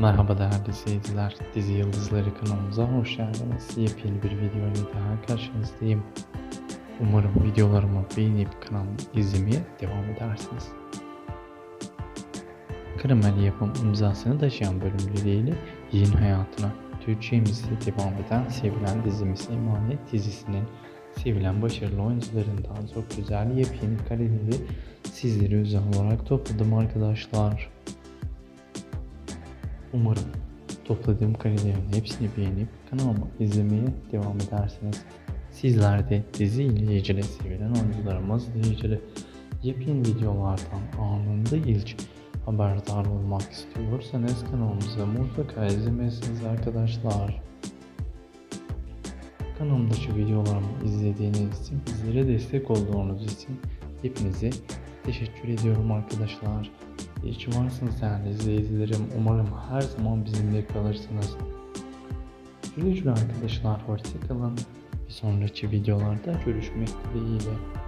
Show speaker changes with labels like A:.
A: Merhaba değerli seyirciler. Dizi Yıldızları kanalımıza hoş geldiniz. Yepyeni bir video ile daha karşınızdayım. Umarım videolarımı beğenip kanalımı izlemeye devam edersiniz. Kırmeli yapım imzasını taşıyan bölümleriyle yayın hayatına Türkçemizde devam eden sevilen dizimiz Emanet dizisinin sevilen başarılı oyuncularından çok güzel yepyeni kareleri sizlere özel olarak topladım arkadaşlar. Umarım topladığım karelerin hepsini beğenip kanalıma izlemeye devam edersiniz. Sizler de dizi ile ilgili sevilen oyuncularımızla ilgili yepyeni videolardan anında ilk haberdar olmak istiyorsanız kanalımıza mutlaka izlemesiniz arkadaşlar. Kanalımdaki videolarımı izlediğiniz için, bizlere destek olduğunuz için hepinize teşekkür ediyorum arkadaşlar. Ki varsınız değerli izleyicilerim. Umarım her zaman bizimle kalırsınız. Güle güle arkadaşlar. Hoşçakalın. Bir sonraki videolarda görüşmek dileğiyle.